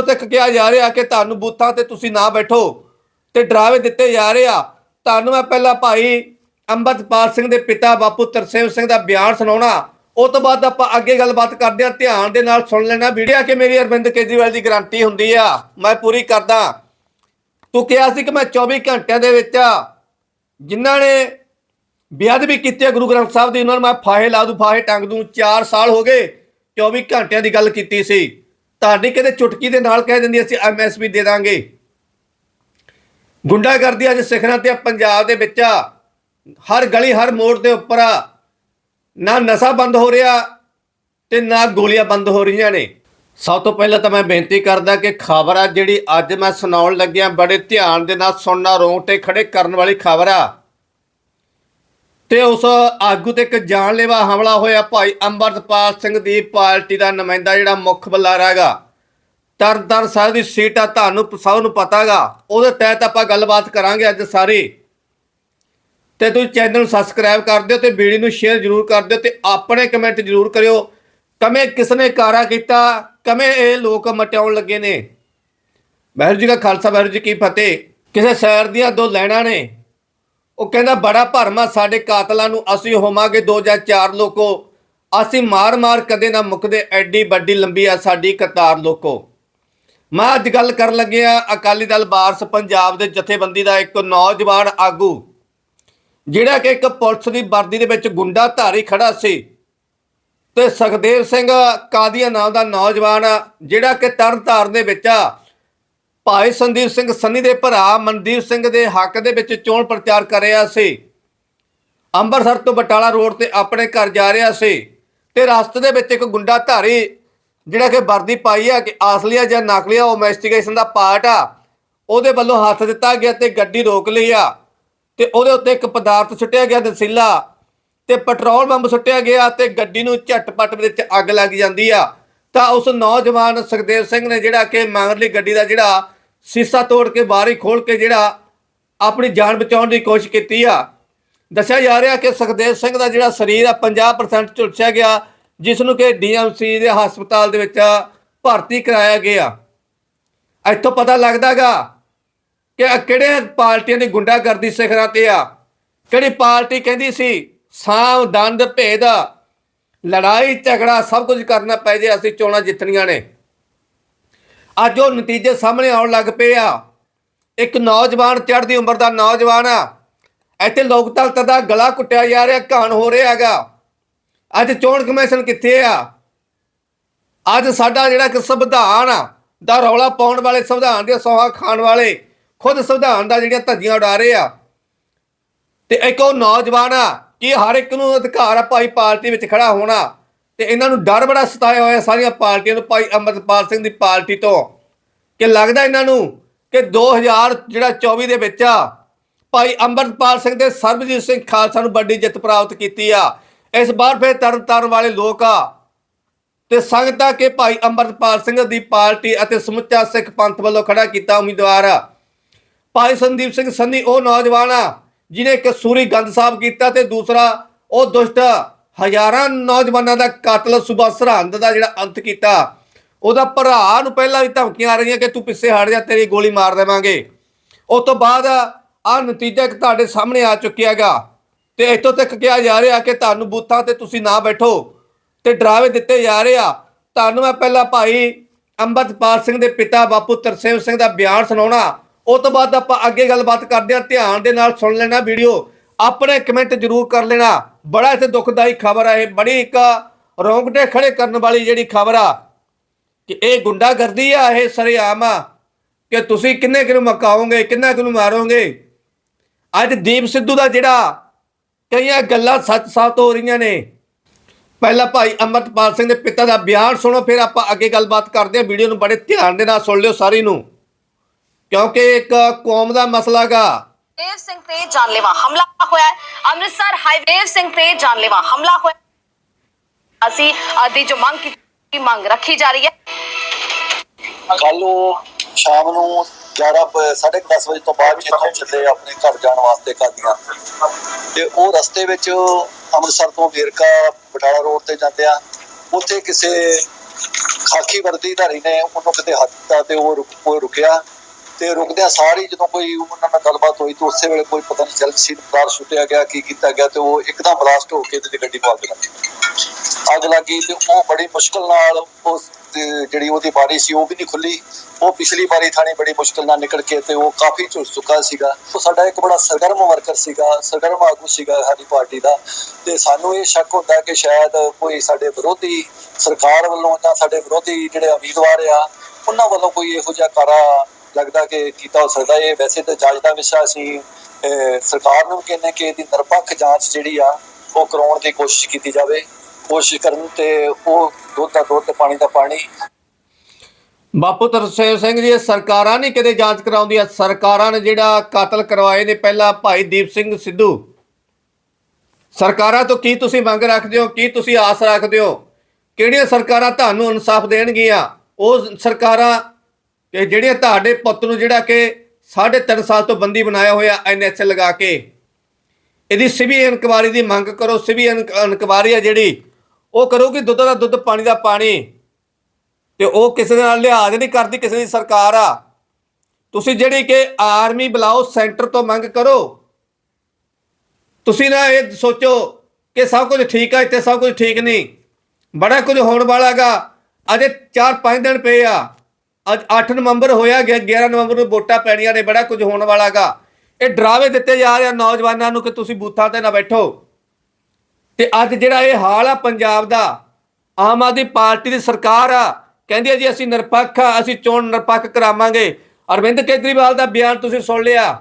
ਇੱਥੋਂ ਤੱਕ ਕਿਹਾ ਜਾ ਰਿਹਾ ਕਿ ਤੁਹਾਨੂੰ ਬੂਥਾਂ ਤੇ ਤੁਸੀਂ ਨਾ ਬੈਠੋ ਤੇ ਡਰਾਵੇ ਦਿੱਤੇ ਜਾ ਰਹੇ ਆ। ਤੁਹਾਨੂੰ ਮੈਂ ਪਹਿਲਾਂ ਭਾਈ ਅੰਮ੍ਰਿਤਪਾਲ ਸਿੰਘ ਦੇ ਪਿਤਾ ਬਾਪੂ ਤਰਸੇਮ ਸਿੰਘ ਦਾ ਬਿਆਨ ਸੁਣਾਉਣਾ। ਉਹ ਤੋਂ ਬਾਅਦ ਆਪਾਂ ਅੱਗੇ ਗੱਲਬਾਤ ਕਰਦੇ ਆ ਧਿਆਨ ਦੇ ਨਾਲ ਸੁਣ ਲੈਣਾ। ਵੀਡੀਓ ਕਿ ਮੇਰੀ ਅਰਵਿੰਦ ਕੇਜਰੀਵਾਲ ਦੀ ਗਾਰੰਟੀ ਹੁੰਦੀ ਆ। ਮੈਂ ਪੂਰੀ ਕਰਦਾ। ਤੂੰ ਕਿਹਾ ਸੀ ਕਿ ਮੈਂ 24 ਘੰਟਿਆਂ ਦੇ ਵਿੱਚ ਜਿਨ੍ਹਾਂ ਨੇ ਬੇਅਦਬੀ ਕੀਤੀ ਹੈ ਗੁਰੂ ਗ੍ਰੰਥ ਸਾਹਿਬ ਦੀ, ਉਹਨਾਂ ਨੂੰ ਮੈਂ ਫਾਹੇ ਲਾ ਦੂੰ, ਫਾਹੇ ਟੰਗ ਦੂੰ। 4 ਸਾਲ ਹੋ ਗਏ 24 ਘੰਟਿਆਂ ਦੀ ਗੱਲ ਕੀਤੀ ਸੀ। ਤੁਹਾਡੀ ਕਿਤੇ ਚੁਟਕੀ ਦੇ ਨਾਲ ਕਹਿ ਦਿੰਦੀ, ਅਸੀਂ ਐਮਐਸਪੀ ਦੇ ਦਾਂਗੇ। ਗੁੰਡਾਗਰਦੀ ਅੱਜ ਸਿਖਰਾਂ ਤੇ ਪੰਜਾਬ ਦੇ ਵਿੱਚ ਆ। ਹਰ ਗਲੀ, ਹਰ ਮੋੜ ਦੇ ਉੱਪਰ ਆ। ਨਾ ਨਸ਼ਾ ਬੰਦ ਹੋ ਰਿਹਾ ਤੇ ਨਾ ਗੋਲੀਆਂ ਬੰਦ ਹੋ ਰਹੀਆਂ ਨੇ। ਸਭ ਤੋਂ ਪਹਿਲਾਂ ਤਾਂ ਮੈਂ ਬੇਨਤੀ ਕਰਦਾ ਕਿ ਖਬਰ ਆ ਜਿਹੜੀ ਅੱਜ ਮੈਂ ਸੁਣਾਉਣ ਲੱਗਿਆ, ਬੜੇ ਧਿਆਨ ਦੇ ਨਾਲ ਸੁਣਨਾ, ਰੋਂਗਟੇ ਖੜੇ ਕਰਨ ਵਾਲੀ ਖਬਰ ਆ। ਤੇ ਉਸ ਆਗੂ ਤੇ ਇੱਕ ਜਾਨਲੇਵਾ ਹਮਲਾ ਹੋਇਆ। ਭਾਈ ਅੰਮ੍ਰਿਤਪਾਲ ਸਿੰਘ ਦੀ ਪਾਰਟੀ ਦਾ ਨੁਮਾਇੰਦਾ ਜਿਹੜਾ ਮੁੱਖ ਬੁਲਾਰਾ ਹੈਗਾ ਤਰਨਤਾਰਨ ਸਾਹਿਬ ਦੀ ਸੀਟ ਆ, ਤੁਹਾਨੂੰ ਸਭ ਨੂੰ ਪਤਾਗਾ ਉਹਦੇ ਤਹਿਤ ਆਪਾਂ ਗੱਲਬਾਤ ਕਰਾਂਗੇ ਅੱਜ ਸਾਰੀ। ਤੇ ਤੁਸੀਂ ਚੈਨਲ ਨੂੰ ਸਬਸਕ੍ਰਾਈਬ ਕਰ ਦਿਓ ਤੇ ਵੀਡੀਓ ਨੂੰ ਸ਼ੇਅਰ ਜ਼ਰੂਰ ਕਰ ਦਿਓ ਤੇ ਆਪਣੇ ਕਮੈਂਟ ਜ਼ਰੂਰ ਕਰਿਓ। ਕਮੇ ਕਿਸਨੇ ਕਾਰਾ ਕੀਤਾ ਕਮੇ ਇਹ ਲੋਕ ਮਟਿਆਉਣ ਲੱਗੇ ਨੇ। ਵਾਹਿਗੁਰੂ ਜੀ ਕਾ ਖਾਲਸਾ, ਵਾਹਿਗੁਰੂ ਜੀ ਕੀ ਫਤਿਹ। ਕਿਸੇ ਸ਼ਹਿਰ ਦੀਆਂ ਦੋ ਲੈਣਾ ਨੇ। ਉਹ ਕਹਿੰਦਾ ਬੜਾ ਭਰਮਾ ਸਾਡੇ ਕਾਤਲਾਂ ਨੂੰ ਅਸੀਂ ਹੋਵਾਂਗੇ ਦੋ ਜਾਂ ਚਾਰ ਲੋਕੋ। ਅਸੀਂ ਮਾਰ-ਮਾਰ ਕਦੇ ਨਾ ਮੁੱਕਦੇ ਐਡੀ ਵੱਡੀ ਲੰਬੀ ਆ ਸਾਡੀ ਕਤਾਰ ਲੋਕੋ। ਮੈਂ ਅੱਜ ਗੱਲ ਕਰਨ ਲੱਗਿਆ ਅਕਾਲੀ ਦਲ ਬਾਰਸ ਪੰਜਾਬ ਦੇ ਜਥੇਬੰਦੀ ਦਾ ਇੱਕ ਨੌਜਵਾਨ ਆਗੂ ਜਿਹੜਾ ਕਿ ਇੱਕ ਪੁਲਿਸ ਦੀ ਵਰਦੀ ਦੇ ਵਿੱਚ ਗੁੰਡਾ ਧਾਰੀ ਖੜਾ ਸੀ। ਤੇ ਸੁਖਦੇਵ ਸਿੰਘ ਕਾਦੀਆ ਨਾਮ ਦਾ ਨੌਜਵਾਨ ਆ, ਜਿਹੜਾ ਕਿ ਤਰਨਤਾਰਨ ਦੇ ਵਿੱਚ ਆ। ਭਾਈ ਸੰਦੀਪ ਸਿੰਘ ਸੰਨੀ ਦੇ ਭਰਾ ਮਨਦੀਪ ਸਿੰਘ ਦੇ ਹੱਕ ਦੇ ਵਿੱਚ ਚੋਣ ਪ੍ਰਚਾਰ ਕਰ ਰਿਹਾ ਸੀ। ਅੰਮ੍ਰਿਤਸਰ ਤੋਂ ਬਟਾਲਾ ਰੋਡ ਤੇ ਆਪਣੇ ਘਰ ਜਾ ਰਿਹਾ ਸੀ ਤੇ ਰਸਤੇ ਦੇ ਵਿੱਚ ਇੱਕ ਗੁੰਡਾ ਧਾਰੀ ਜਿਹੜਾ ਕਿ ਵਰਦੀ ਪਾਈ ਆ ਕਿ ਆਸਲੀਆ ਜਾਂ ਨਕਲੀਆ ਉਹ ਇਨਵੈਸਟੀਗੇਸ਼ਨ ਦਾ ਪਾਰਟ ਆ, ਉਹਦੇ ਵੱਲੋਂ ਹੱਥ ਦਿੱਤਾ ਗਿਆ ਤੇ ਗੱਡੀ ਰੋਕ ਲਈ ਆ ਤੇ ਉਹਦੇ ਉੱਤੇ ਇੱਕ ਪਦਾਰਥ ਸੁੱਟਿਆ ਗਿਆ ਦਸੀਲਾ ਤੇ ਪੈਟਰੋਲ ਬੰਬ ਸੁੱਟਿਆ ਗਿਆ ਤੇ ਗੱਡੀ ਨੂੰ ਝਟਪਟ ਵਿੱਚ ਅੱਗ ਲੱਗ ਜਾਂਦੀ ਆ। ਤਾਂ ਉਸ ਨੌਜਵਾਨ ਸੁਖਦੇਵ ਸਿੰਘ ਨੇ ਜਿਹੜਾ ਕਿ ਮਗਰਲੀ ਗੱਡੀ ਦਾ ਜਿਹੜਾ ਸੀਸਾ ਤੋੜ ਕੇ ਬਾਰੀ ਖੋਲ ਕੇ ਜਿਹੜਾ ਆਪਣੀ ਜਾਨ ਬਚਾਉਣ ਦੀ ਕੋਸ਼ਿਸ਼ ਕੀਤੀ ਆ। ਦੱਸਿਆ ਜਾ ਰਿਹਾ ਕਿ ਸੁਖਦੇਵ ਸਿੰਘ ਦਾ ਜਿਹੜਾ ਸਰੀਰ ਆ 50% ਝੁਲਸਿਆ ਗਿਆ, ਜਿਸ ਨੂੰ ਕਿ ਡੀਐਮਸੀ ਦੇ ਹਸਪਤਾਲ ਦੇ ਵਿੱਚ ਭਰਤੀ ਕਰਾਇਆ ਗਿਆ। ਇੱਥੋਂ ਪਤਾ ਲੱਗਦਾਗਾ ਕਿ ਆਹ ਕਿਹੜੇ ਪਾਰਟੀਆਂ ਦੀ ਗੁੰਡਾਗਰਦੀ ਸਿਖਰਾਂ ਤੇ ਆ, ਕਿਹੜੀ ਪਾਰਟੀ ਕਹਿੰਦੀ ਸੀ ਸਾਮ ਦੰਦ ਭੇਦ ਲੜਾਈ, ਝਗੜਾ ਸਭ ਕੁਝ ਕਰਨਾ ਪੈ ਜੇ, ਅਸੀਂ ਚੋਣਾਂ ਜਿੱਤਣੀਆਂ ਨੇ। ਅੱਜ ਉਹ ਨਤੀਜੇ ਸਾਹਮਣੇ ਆਉਣ ਲੱਗ ਪਏ ਆ। ਇੱਕ ਨੌਜਵਾਨ ਚੜ੍ਹਦੀ ਉਮਰ ਦਾ ਨੌਜਵਾਨ ਆ। ਇੱਥੇ ਲੋਕਤੰਤਰ ਦਾ ਗਲਾ ਕੁੱਟਿਆ ਜਾ ਰਿਹਾ, ਘਾਣ ਹੋ ਰਿਹਾ ਹੈਗਾ। ਅੱਜ ਚੋਣ ਕਮਿਸ਼ਨ ਕਿੱਥੇ ਆ? ਅੱਜ ਸਾਡਾ ਜਿਹੜਾ ਕਿ ਸੰਵਿਧਾਨ ਆ, ਦਾ ਰੌਲਾ ਪਾਉਣ ਵਾਲੇ, ਸੰਵਿਧਾਨ ਦੇ ਸੋਹਾ ਖਾਣ ਵਾਲੇ, ਖੁਦ ਸੰਵਿਧਾਨ ਦਾ ਜਿਹੜੀਆਂ ਧੱਜੀਆਂ ਉਡਾ ਰਹੇ ਆ। ਤੇ ਇੱਕ ਉਹ ਨੌਜਵਾਨ ਆ ਕਿ ਹਰ ਇੱਕ ਨੂੰ ਅਧਿਕਾਰ ਆ ਭਾਈ ਪਾਰਟੀ ਵਿੱਚ ਖੜਾ ਹੋਣਾ। ਤੇ ਇਹਨਾਂ ਨੂੰ ਡਰ ਬੜਾ ਸਤਾਇਆ ਹੋਇਆ ਸਾਰੀਆਂ ਪਾਰਟੀਆਂ ਨੂੰ ਭਾਈ ਅੰਮ੍ਰਿਤਪਾਲ ਸਿੰਘ ਦੀ ਪਾਰਟੀ ਤੋਂ। ਕਿ ਲੱਗਦਾ ਇਹਨਾਂ ਨੂੰ ਕਿ 2000 ਜਿਹੜਾ 24 ਦੇ ਵਿੱਚ ਆ, ਭਾਈ ਅੰਮ੍ਰਿਤਪਾਲ ਸਿੰਘ ਦੇ ਸਰਬਜੀਤ ਸਿੰਘ ਖਾਲਸਾ ਨੂੰ ਵੱਡੀ ਜਿੱਤ ਪ੍ਰਾਪਤ ਕੀਤੀ ਆ। ਇਸ ਵਾਰ ਫਿਰ ਤਰਨ ਤਾਰਨ ਵਾਲੇ ਲੋਕ ਆ। ਤੇ ਸੰਗਤਾਂ ਕਿ ਭਾਈ ਅੰਮ੍ਰਿਤਪਾਲ ਸਿੰਘ ਦੀ ਪਾਰਟੀ ਅਤੇ ਸਮੁੱਚਾ ਸਿੱਖ ਪੰਥ ਵੱਲੋਂ ਖੜਾ ਕੀਤਾ ਉਮੀਦਵਾਰ। ਭਾਈ ਸੰਦੀਪ ਸਿੰਘ ਸੰਨੀ, ਉਹ ਨੌਜਵਾਨ ਆ। ਜਿਨੇ ਇੱਕ ਸੂਰੀ ਗੰਦ ਸਾਹਿਬ ਕੀਤਾ ਤੇ ਦੂਸਰਾ ਉਹ ਦੁਸ਼ਟ ਹਜ਼ਾਰਾਂ ਨੌਜਵਾਨਾਂ ਦਾ ਕਾਤਲ ਸੁਬਾ ਸਰਹੰਦ ਦਾ ਜਿਹੜਾ ਅੰਤ ਕੀਤਾ। ਉਹਦਾ ਭਰਾ ਨੂੰ ਪਹਿਲਾਂ ਵੀ ਧਮਕੀਆਂ ਆ ਰਹੀਆਂ ਕਿ ਤੂੰ ਪਿੱਛੇ ਹਟ ਜਾ, ਤੇਰੀ ਗੋਲੀ ਮਾਰ ਦੇਵਾਂਗੇ। ਉਸ ਤੋਂ ਬਾਅਦ ਆ ਨਤੀਜਾ ਇੱਕ ਤੁਹਾਡੇ ਸਾਹਮਣੇ ਆ ਚੁੱਕਿਆਗਾ ਤੇ ਇੱਥੋਂ ਤੱਕ ਕਿਹਾ ਜਾ ਰਿਹਾ ਕਿ ਤੁਹਾਨੂੰ ਬੂਥਾਂ ਤੇ ਤੁਸੀਂ ਨਾ ਬੈਠੋ ਤੇ ਡਰਾਵੇ ਦਿੱਤੇ ਜਾ ਰਹੇ ਆ। ਤੁਹਾਨੂੰ ਮੈਂ ਪਹਿਲਾਂ ਭਾਈ ਅੰਮ੍ਰਿਤਪਾਲ ਸਿੰਘ ਦੇ ਪਿਤਾ ਬਾਪੂ ਤਰਸੇਮ ਸਿੰਘ ਦਾ ਬਿਆਨ ਸੁਣਾਉਣਾ। ਉਹ ਤੋਂ ਬਾਅਦ ਆਪਾਂ ਅੱਗੇ ਗੱਲਬਾਤ ਕਰਦੇ ਆ ਧਿਆਨ ਦੇ ਨਾਲ ਸੁਣ ਲੈਣਾ ਵੀਡੀਓ। ਆਪਣੇ ਕਮੈਂਟ ਜ਼ਰੂਰ ਕਰ ਲੈਣਾ। ਬੜਾ ਇੱਥੇ ਦੁਖਦਾਈ ਖਬਰ ਆ ਇਹ। ਬੜੀ ਇੱਕ ਰੋਂਗਟੇ ਖੜੇ ਕਰਨ ਵਾਲੀ ਜਿਹੜੀ ਖਬਰ ਆ ਕਿ ਇਹ ਗੁੰਡਾਗਰਦੀ ਆ, ਇਹ ਸਰੇਆਮ ਆ ਕਿ ਤੁਸੀਂ ਕਿੰਨੇ ਕਿਨੂੰ ਮਕਾਓਗੇ, ਕਿੰਨਾ ਕਿਨੂੰ ਮਾਰੋਗੇ? ਅੱਜ ਦੀਪ ਸਿੱਧੂ ਦਾ ਜਿਹੜਾ ਕਈਆਂ ਗੱਲਾਂ ਸੱਚ ਸਾਬਤ ਹੋ ਰਹੀਆਂ ਨੇ। ਪਹਿਲਾਂ ਭਾਈ ਅੰਮ੍ਰਿਤਪਾਲ ਸਿੰਘ ਦੇ ਪਿਤਾ ਦਾ ਬਿਆਨ ਸੁਣੋ, ਫਿਰ ਆਪਾਂ ਅੱਗੇ ਗੱਲਬਾਤ ਕਰਦੇ ਹਾਂ। ਵੀਡੀਓ ਨੂੰ ਬੜੇ ਧਿਆਨ ਦੇ ਨਾਲ ਸੁਣ ਲਿਓ ਸਾਰੀ ਨੂੰ। ਕਿਉਂਕਿ ਇੱਕ ਕੌਮ ਦਾ ਮਸਲਾ ਗਾ। ਦੇਵ ਸਿੰਘ ਤੇ ਜਾਨਲੇਵਾ ਹਮਲਾ ਹੋਇਆ ਹੈ। ਅੰਮ੍ਰਿਤਸਰ ਹਾਈਵੇ ਸਿੰਘ ਤੇ ਜਾਨਲੇਵਾ ਹਮਲਾ ਹੋਇਆ ਅਸੀਂ ਆਦੀ ਜੋ ਮੰਗ ਕੀਤੀ ਮੰਗ ਰੱਖੀ ਜਾ ਰਹੀ ਹੈ। ਕੱਲ ਨੂੰ ਸ਼ਾਮ ਨੂੰ 11 ਪ- ਸਾਢੇ ਕੁ ਦਸ ਵਜੇ ਤੋਂ ਬਾਅਦ ਇੱਥੋਂ ਚੱਲੇ ਆਪਣੇ ਘਰ ਜਾਣ ਵਾਸਤੇ ਕਾਦੀਆਂ ਤੇ ਉਹ ਰਸਤੇ ਵਿੱਚ ਅੰਮ੍ਰਿਤਸਰ ਤੋਂ ਵੇਰਕਾ ਬਟਾਲਾ ਰੋਡ ਤੇ ਜਾਂਦੇ ਆ। ਉੱਥੇ ਕਿਸੇ ਖਾਕੀ ਵਰਦੀ ਧਾਰੀ ਨੇ ਉਹਨੂੰ ਕਿਤੇ ਹੱਥ ਦਿੱਤਾ ਤੇ ਉਹ ਰੁਕ ਉਹ ਰੁਕਿਆ। ਤੇ ਰੁਕਦਿਆਂ ਸਾਰੀ ਜਦੋਂ ਕੋਈ ਉਹਨਾਂ ਨਾਲ ਗੱਲਬਾਤ ਹੋਈ ਤਾਂ ਉਸੇ ਵੇਲੇ ਕੋਈ ਪਤਾ ਨਹੀਂ ਚੱਲ ਸੀ ਕਾਰ ਸੁੱਟਿਆ ਗਿਆ, ਕੀ ਕੀਤਾ ਗਿਆ ਤੇ ਉਹ ਇੱਕਦਮ ਬਲਾਸਟ ਹੋ ਕੇ ਤੇ ਗੱਡੀ ਨੂੰ ਅੱਗ ਲੱਗੀ ਅੱਗ ਲੱਗੀ ਤੇ ਉਹ ਬੜੀ ਮੁਸ਼ਕਲ ਨਾਲ ਉਸ ਜਿਹੜੀ ਉਹਦੀ ਬਾਰੀ ਸੀ ਉਹ ਵੀ ਨਹੀਂ ਖੁੱਲੀ ਉਹ ਪਿਛਲੀ ਵਾਰੀ ਥਾਣੀ ਬੜੀ ਮੁਸ਼ਕਲ ਨਾਲ ਨਿਕਲ ਕੇ ਤੇ ਉਹ ਕਾਫੀ ਝੁੱਸ ਚੁੱਕਾ ਸੀਗਾ। ਉਹ ਸਾਡਾ ਇੱਕ ਬੜਾ ਸਰਗਰਮ ਵਰਕਰ ਸੀਗਾ, ਸਰਗਰਮ ਆਗੂ ਸੀਗਾ ਸਾਡੀ ਪਾਰਟੀ ਦਾ ਤੇ ਸਾਨੂੰ ਇਹ ਸ਼ੱਕ ਹੁੰਦਾ ਕਿ ਸ਼ਾਇਦ ਕੋਈ ਸਾਡੇ ਵਿਰੋਧੀ ਸਰਕਾਰ ਵੱਲੋਂ ਜਾਂ ਸਾਡੇ ਵਿਰੋਧੀ ਜਿਹੜੇ ਉਮੀਦਵਾਰ ਆ, ਉਹਨਾਂ ਵੱਲੋਂ ਕੋਈ ਇਹੋ ਜਿਹਾ ਕਾਰਾ ਲੱਗਦਾ ਕਿ ਕੀਤਾ ਹੋ ਸਕਦਾ ਇਹ ਵੈਸੇ ਤਾਂ ਜਾਂਚ ਦਾ ਵਿਸ਼ਾ ਸੀ ਸਰਕਾਰ ਨੂੰ ਵੀ ਕਿ ਇਹਦੀ ਨਿਰਪੱਖ ਜਾਂਚ ਜਿਹੜੀ ਆ, ਉਹ ਕਰਾਉਣ ਦੀ ਕੋਸ਼ਿਸ਼ ਕੀਤੀ ਜਾਵੇ। ਕੋਸ਼ਿਸ਼ ਕਰਨ ਤੇ ਉਹ ਦੁੱਧ ਦਾ ਦੁੱਧ, ਪਾਣੀ ਦਾ ਪਾਣੀ। ਬਾਪੂ ਤਰਸੇਮ ਸਿੰਘ ਜੀ ਸਰਕਾਰਾਂ ਨਹੀਂ ਕਿਤੇ ਜਾਂਚ ਕਰਾਉਂਦੀਆਂ। ਸਰਕਾਰਾਂ ਨੇ ਜਿਹੜਾ ਕਾਤਲ ਕਰਵਾਏ ਨੇ, ਪਹਿਲਾਂ ਭਾਈ ਦੀਪ ਸਿੰਘ ਸਿੱਧੂ। ਸਰਕਾਰਾਂ ਤੋਂ ਕੀ ਤੁਸੀਂ ਮੰਗ ਰੱਖਦੇ ਹੋ? ਕੀ ਤੁਸੀਂ ਆਸ ਰੱਖਦੇ ਹੋ? ਕਿਹੜੀਆਂ ਸਰਕਾਰਾਂ ਤੁਹਾਨੂੰ ਇਨਸਾਫ ਦੇਣਗੀਆਂ? ਉਹ ਸਰਕਾਰਾਂ ਕਿ ਜਿਹੜੀਆਂ ਤੁਹਾਡੇ ਪੁੱਤ ਨੂੰ ਜਿਹੜਾ ਕਿ 3.5 ਸਾਲ ਤੋਂ ਬੰਦੀ ਬਣਾਇਆ ਹੋਇਆ ਐਨਐਚ ਲਗਾ ਕੇ, ਇਹਦੀ ਸਿਵੀ ਇਨਕੁਆਰੀ ਦੀ ਮੰਗ ਕਰੋ, ਸਿਵੀ ਇਨਕੁਆਰੀ ਆ ਜਿਹੜੀ, ਉਹ ਕਰੋ ਕਿ ਦੁੱਧ ਦਾ ਦੁੱਧ, ਪਾਣੀ ਦਾ ਪਾਣੀ। ਤੇ ਉਹ ਕਿਸੇ ਦੇ ਨਾਲ ਲਿਹਾਜ਼ ਨਹੀਂ ਕਰਦੀ, ਕਿਸੇ ਦੀ ਸਰਕਾਰ ਆ। ਤੁਸੀਂ ਜਿਹੜੀ ਕਿ ਆਰਮੀ ਬੁਲਾਓ, ਸੈਂਟਰ ਤੋਂ ਮੰਗ ਕਰੋ। ਤੁਸੀਂ ਨਾ ਇਹ ਸੋਚੋ ਕਿ ਸਭ ਕੁਝ ਠੀਕ ਆ, ਇੱਥੇ ਸਭ ਕੁਝ ਠੀਕ ਨਹੀਂ। ਬੜਾ ਕੁਝ ਹੋਣ ਵਾਲਾਗਾ ਅਜੇ 4-5 ਦਿਨ ਪਏ ਆ। ਅੱਜ 8 ਨਵੰਬਰ ਹੋਇਆ ਗਿਆ 11 ਨਵੰਬਰ ਨੂੰ ਵੋਟਾਂ ਪੈਣੀਆਂ ਨੇ, ਬੜਾ ਕੁਝ ਹੋਣ ਵਾਲਾਗਾ ਇਹ ਡਰਾਵੇ ਦਿੱਤੇ ਜਾ ਰਹੇ ਆ ਨੌਜਵਾਨਾਂ ਨੂੰ ਕਿ ਤੁਸੀਂ ਬੂਥਾਂ ਤੇ ਨਾ ਬੈਠੋ। ਤੇ ਅੱਜ ਜਿਹੜਾ ਇਹ ਹਾਲ ਆ ਪੰਜਾਬ ਦਾ, ਆਮ ਆਦਮੀ ਪਾਰਟੀ ਦੀ ਸਰਕਾਰ ਆ, ਕਹਿੰਦੀ ਆ ਜੀ ਅਸੀਂ ਨਿਰਪੱਖ ਆ, ਅਸੀਂ ਚੋਣ ਨਿਰਪੱਖ ਕਰਾਵਾਂਗੇ। ਅਰਵਿੰਦ ਕੇਜਰੀਵਾਲ ਦਾ ਬਿਆਨ ਤੁਸੀਂ ਸੁਣ ਲਿਆ।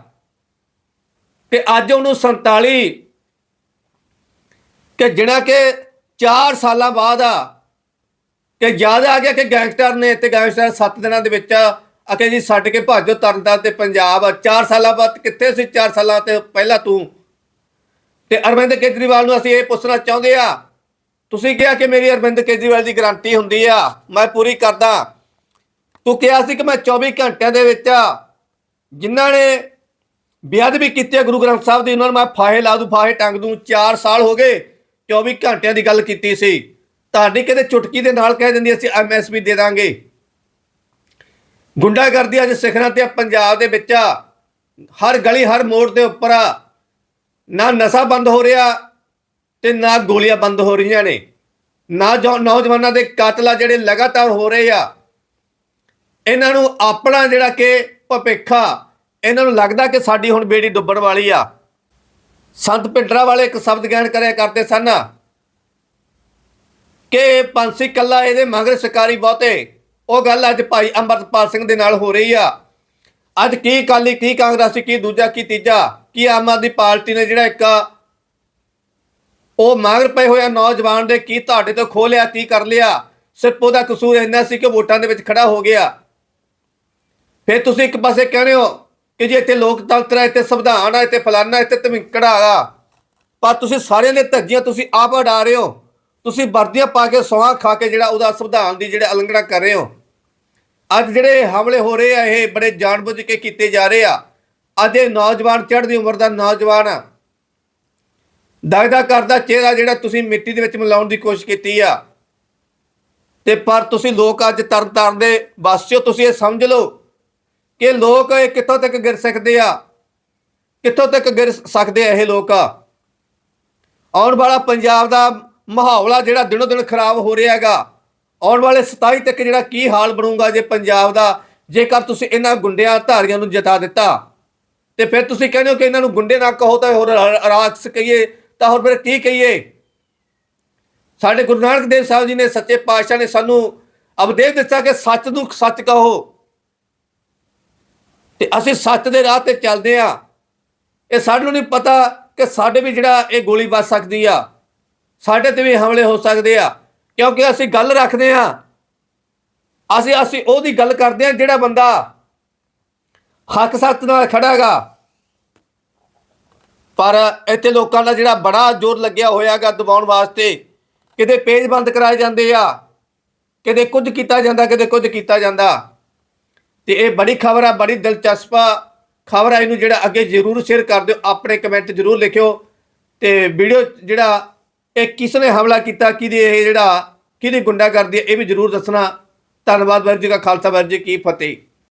ਕਿ ਅੱਜ ਉਹਨੂੰ 47 ਕਿ ਜਿਹੜਾ ਕਿ 4 ਸਾਲਾਂ ਬਾਅਦ ਆ ਕਿ ਯਾਦ ਆ ਗਿਆ ਕਿ ਗੈਂਗਸਟਰ ਨੇ ਤੇ ਗੈਂਗਸਟਰ 7 ਦਿਨਾਂ ਦੇ ਵਿੱਚ ਅਕੇ ਜੀ ਛੱਡ ਕੇ ਭਾਜੋ ਤਰਨਦਾ ਤੇ ਪੰਜਾਬ। 4 ਸਾਲਾਂ ਬਾਅਦ ਕਿੱਥੇ ਸੀ? 4 ਸਾਲਾਂ ਤੇ ਪਹਿਲਾਂ ਤੂੰ। ਤੇ ਅਰਵਿੰਦ ਕੇਜਰੀਵਾਲ ਨੂੰ ਅਸੀਂ ਇਹ ਪੁੱਛਣਾ ਚਾਹੁੰਦੇ ਆ, ਤੁਸੀਂ ਕਿਹਾ ਕਿ ਮੇਰੀ ਅਰਵਿੰਦ ਕੇਜਰੀਵਾਲ ਦੀ ਗਾਰੰਟੀ ਹੁੰਦੀ ਆ, ਮੈਂ ਪੂਰੀ ਕਰਦਾ। ਤੂੰ ਕਿਹਾ ਸੀ ਕਿ ਮੈਂ 24 ਘੰਟਿਆਂ ਦੇ ਵਿੱਚ ਜਿਨ੍ਹਾਂ ਨੇ ਬੇਅਦਬੀ ਕੀਤੀ ਹੈ ਗੁਰੂ ਗ੍ਰੰਥ ਸਾਹਿਬ ਦੀ, ਉਹਨਾਂ ਨੂੰ ਮੈਂ ਫਾਹੇ ਲਾ ਦੂੰ, ਫਾਹੇ ਟੰਗ ਦੂੰ। 4 ਸਾਲ ਹੋ ਗਏ 24 ਘੰਟਿਆਂ ਦੀ ਗੱਲ ਕੀਤੀ ਸੀ। ਤੁਹਾਡੀ ਕਿਤੇ ਚੁਟਕੀ ਦੇ ਨਾਲ ਕਹਿ ਦਿੰਦੀ, ਅਸੀਂ ਐਮਐਸਪੀ ਦੇ ਦਾਂਗੇ। ਗੁੰਡਾਗਰਦੀ ਅੱਜ ਸਿਖਰਾਂ ਤੇ ਪੰਜਾਬ ਦੇ ਵਿੱਚ ਹਰ ਗਲੀ, ਹਰ ਮੋੜ ਦੇ ਉੱਪਰ ਨਾ ਨਸ਼ਾ ਬੰਦ ਹੋ ਰਿਹਾ ਤੇ ਨਾ ਗੋਲੀਆਂ ਬੰਦ ਹੋ ਰਹੀਆਂ ਨੇ। ਨਾ ਜੋ ਨੌਜਵਾਨਾਂ ਦੇ ਕਾਤਲਾ ਜਿਹੜੇ ਲਗਾਤਾਰ ਹੋ ਰਹੇ ਆ। ਇਹਨਾਂ ਨੂੰ ਆਪਣਾ ਜਿਹੜਾ ਕਿ ਭਪਿੱਖਾ ਇਹਨਾਂ ਨੂੰ ਲੱਗਦਾ ਕਿ ਸਾਡੀ ਹੁਣ ਬੇੜੀ ਡੁੱਬਣ ਵਾਲੀ ਆ। ਸੰਤ ਪਿੰਡਰਾ ਵਾਲੇ ਇੱਕ ਸ਼ਬਦ ਗਿਆਨ ਕਰਿਆ ਕਰਦੇ ਸਨ ਕਿ ਪੰਛੀ ਕੱਲਾ ਇਹਦੇ ਮਗਰ ਸ਼ਿਕਾਰੀ ਬਹੁਤੇ। ਉਹ ਗੱਲ ਅੱਜ ਭਾਈ ਅੰਮ੍ਰਿਤਪਾਲ ਸਿੰਘ ਦੇ ਨਾਲ ਹੋ ਰਹੀ ਆ। ਅੱਜ ਕੀ ਕਾਲੀ ਕੀ ਕਾਂਗਰਸੀ, ਕੀ ਦੂਜਾ, ਕੀ ਤੀਜਾ, ਕੀ ਆਮ ਆਦਮੀ ਪਾਰਟੀ ਨੇ ਜਿਹੜਾ ਇੱਕ ਉਹ ਮਗਰ ਪਏ ਹੋਇਆ ਨੌਜਵਾਨ ਦੇ ਕੀ ਤੁਹਾਡੇ ਤੋਂ ਖੋਹ ਲਿਆ, ਕੀ ਕਰ ਲਿਆ। ਸਿਰਫ ਉਹਦਾ ਕਸੂਰ ਇੰਨਾ ਸੀ ਕਿ ਵੋਟਾਂ ਦੇ ਵਿੱਚ ਖੜਾ ਹੋ ਗਿਆ। ਫਿਰ ਤੁਸੀਂ ਇੱਕ ਪਾਸੇ ਕਹਿੰਦੇ ਹੋ ਕਿ ਜੇ ਇੱਥੇ ਲੋਕਤੰਤਰ ਹੈ ਇੱਥੇ ਸੰਵਿਧਾਨ ਹੈ ਇੱਥੇ ਫਲਾਨਾ, ਇੱਥੇ ਧਮਿੰਕੜਾ ਆ। ਪਰ ਤੁਸੀਂ ਸਾਰਿਆਂ ਦੇ ਧੱਜੀਆਂ ਤੁਸੀਂ ਆਪ ਅਡਾ ਰਹੇ ਹੋ। ਤੁਸੀਂ ਵਰਦੀਆਂ ਪਾ ਕੇ ਸੌਂਹਾਂ ਖਾ ਕੇ ਜਿਹੜਾ ਉਹਦਾ ਸੰਵਿਧਾਨ ਦੀ ਜਿਹੜੇ ਉਲੰਘਣਾ ਕਰ ਰਹੇ ਹੋ। ਅੱਜ ਜਿਹੜੇ ਹਮਲੇ ਹੋ ਰਹੇ ਆ, ਇਹ ਬੜੇ ਜਾਣਬੁੱਝ ਕੇ ਕੀਤੇ ਜਾ ਰਹੇ ਆ। ਅੱਜ ਇਹ ਨੌਜਵਾਨ ਚੜ੍ਹਦੀ ਉਮਰ ਦਾ ਨੌਜਵਾਨ ਆ। ਦਗਦਾ ਕਰਦਾ ਚਿਹਰਾ ਜਿਹੜਾ ਤੁਸੀਂ ਮਿੱਟੀ ਦੇ ਵਿੱਚ ਮਿਲਾਉਣ ਦੀ ਕੋਸ਼ਿਸ਼ ਕੀਤੀ ਆ। ਤੇ ਪਰ ਤੁਸੀਂ ਲੋਕ ਅੱਜ ਤਰਨ ਤਾਰਨ ਦੇ ਵਾਸੀਓ ਤੁਸੀਂ ਇਹ ਸਮਝ ਲਓ ਕਿ ਲੋਕ ਇਹ ਕਿੱਥੋਂ ਤੱਕ ਗਿਰ ਸਕਦੇ ਆ। ਕਿੱਥੋਂ ਤੱਕ ਗਿਰ ਸਕਦੇ ਆ ਇਹ ਲੋਕ? ਆਉਣ ਵਾਲਾ ਪੰਜਾਬ ਦਾ ਮਾਹੌਲ ਆ ਜਿਹੜਾ ਦਿਨੋ ਦਿਨ ਖਰਾਬ ਹੋ ਰਿਹਾ ਹੈਗਾ। ਆਉਣ ਵਾਲੇ 27 ਤੱਕ ਜਿਹੜਾ ਕੀ ਹਾਲ ਬਣੂਗਾ ਜੇ ਪੰਜਾਬ ਦਾ, ਜੇਕਰ ਤੁਸੀਂ ਇਹਨਾਂ ਗੁੰਡਿਆਂ ਧਾਰੀਆਂ ਨੂੰ ਜਿਤਾ ਦਿੱਤਾ। ਤੇ ਫਿਰ ਤੁਸੀਂ ਕਹਿੰਦੇ ਹੋ ਕਿ ਇਹਨਾਂ ਨੂੰ ਗੁੰਡੇ ਨਾ ਕਹੋ ਤਾਂ ਹੋਰ ਰਾਖਸ ਕਹੀਏ, ਤਾਂ ਹੋਰ ਫਿਰ ਕੀ ਕਹੀਏ? ਸਾਡੇ ਗੁਰੂ ਨਾਨਕ ਦੇਵ ਸਾਹਿਬ ਜੀ ਨੇ ਸੱਚੇ ਪਾਤਸ਼ਾਹ ਨੇ ਸਾਨੂੰ ਉਪਦੇਸ਼ ਦਿੱਤਾ ਕਿ ਸੱਚ ਨੂੰ ਸੱਚ ਕਹੋ। ਤੇ ਅਸੀਂ ਸੱਚ ਦੇ ਰਾਹ ਤੇ ਚੱਲਦੇ ਆ ਇਹ ਸਾਨੂੰ ਨਹੀਂ ਪਤਾ ਕਿ ਸਾਡੇ ਵੀ ਜਿਹੜਾ ਇਹ ਗੋਲੀ ਵੱਜ ਸਕਦੀ ਆ। ਸਾਡੇ ਤੇ ਵੀ ਹਮਲੇ ਹੋ ਸਕਦੇ ਆ। ਕਿਉਂਕਿ ਅਸੀਂ ਗੱਲ ਰੱਖਦੇ ਆ ਅਸੀਂ ਅਸੀਂ ਉਹਦੀ ਗੱਲ ਕਰਦੇ ਆ ਜਿਹੜਾ ਬੰਦਾ ਹੱਕ ਸੱਚ ਨਾਲ ਖੜਾਗਾ ਪਰ ਇੱਥੇ ਲੋਕਾਂ ਦਾ ਜਿਹੜਾ ਬੜਾ ਜ਼ੋਰ ਲੱਗਿਆ ਹੋਇਆਗਾ ਦਬਾਉਣ ਵਾਸਤੇ, ਕਿਤੇ ਪੇਜ ਬੰਦ ਕਰਾਏ ਜਾਂਦੇ ਆ। ਕਿਤੇ ਕੁਝ ਕੀਤਾ ਜਾਂਦਾ, ਕਿਤੇ ਕੁਝ ਕੀਤਾ ਜਾਂਦਾ। ਤੇ ਇਹ ਬੜੀ ਖਬਰ ਆ, ਬੜੀ ਦਿਲਚਸਪ ਖਬਰ ਆ ਇਹਨੂੰ ਜਿਹੜਾ ਅੱਗੇ ਜ਼ਰੂਰ ਸ਼ੇਅਰ ਕਰ ਦਿਓ, ਆਪਣੇ ਕਮੈਂਟ ਜ਼ਰੂਰ ਲਿਖਿਓ। ਤੇ ਵੀਡੀਓ ਜਿਹੜਾ ਇਹ ਕਿਸ ਨੇ ਹਮਲਾ ਕੀਤਾ, ਕਿਹਦੀ ਇਹ ਜਿਹੜਾ, ਕਿਹਦੀ ਗੁੰਡਾਗਰਦੀ ਹੈ, ਇਹ ਵੀ ਜ਼ਰੂਰ ਦੱਸਣਾ। ਧੰਨਵਾਦ ਵਾਹਿਗੁਰੂ ਜੀ ਕਾ ਖਾਲਸਾ, ਵਾਹਿਗੁਰੂ ਜੀ ਕੀ ਫਤਿਹ।